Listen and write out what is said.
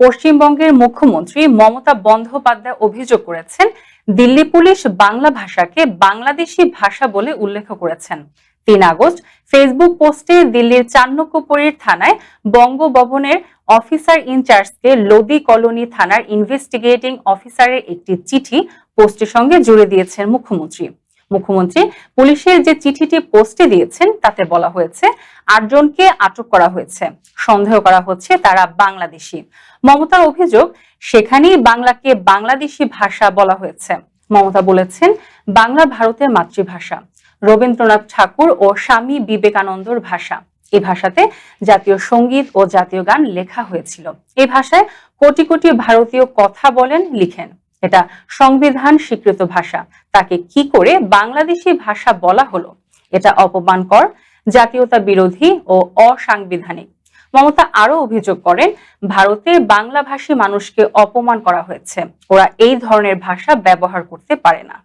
পশ্চিমবঙ্গের মুখ্যমন্ত্রী মমতা বন্দ্যোপাধ্যায় অভিযোগ করেছেন, দিল্লি পুলিশ বাংলা ভাষাকে বাংলাদেশি ভাষা বলে উল্লেখ করেছেন। তিন আগস্ট, ফেসবুক পোস্টে দিল্লির চান্নকোপরির থানায় বঙ্গভবনের অফিসার ইনচার্জকে লোদি কলোনি থানার ইনভেস্টিগেটিং অফিসারের একটি চিঠি পোস্টের সঙ্গে জুড়ে দিয়েছেন মুখ্যমন্ত্রী। মুখ্যমন্ত্রী পুলিশের যে চিঠিটি পোস্টে দিয়েছেন, তাতে বলা হয়েছে, আটজনকে আটক করা হয়েছে, সন্দেহ করা হচ্ছে তারা বাংলাদেশি। মমতার অভিযোগ, সেখানেই বাংলাকে বাংলাদেশি ভাষা বলা হয়েছে। মমতা বলেছেন, বাংলা ভারতের মাতৃভাষা, রবীন্দ্রনাথ ঠাকুর ও স্বামী বিবেকানন্দর ভাষা। এ ভাষাতে জাতীয় সংগীত ও জাতীয় গান লেখা হয়েছিল। এ ভাষায় কোটি কোটি ভারতীয় কথা বলেন, লিখেন। এটা সংবিধান স্বীকৃত ভাষা। তাকে কি করে বাংলাদেশি ভাষা বলা হলো, এটা অপমানকর, জাতীয়তা বিরোধী ও অসাংবিধানিক। মমতা আরও অভিযোগ করেন ভারতে বাংলাভাষী মানুষকে অপমান করা হয়েছে। ওরা এই ধরনের ভাষা ব্যবহার করতে পারে না।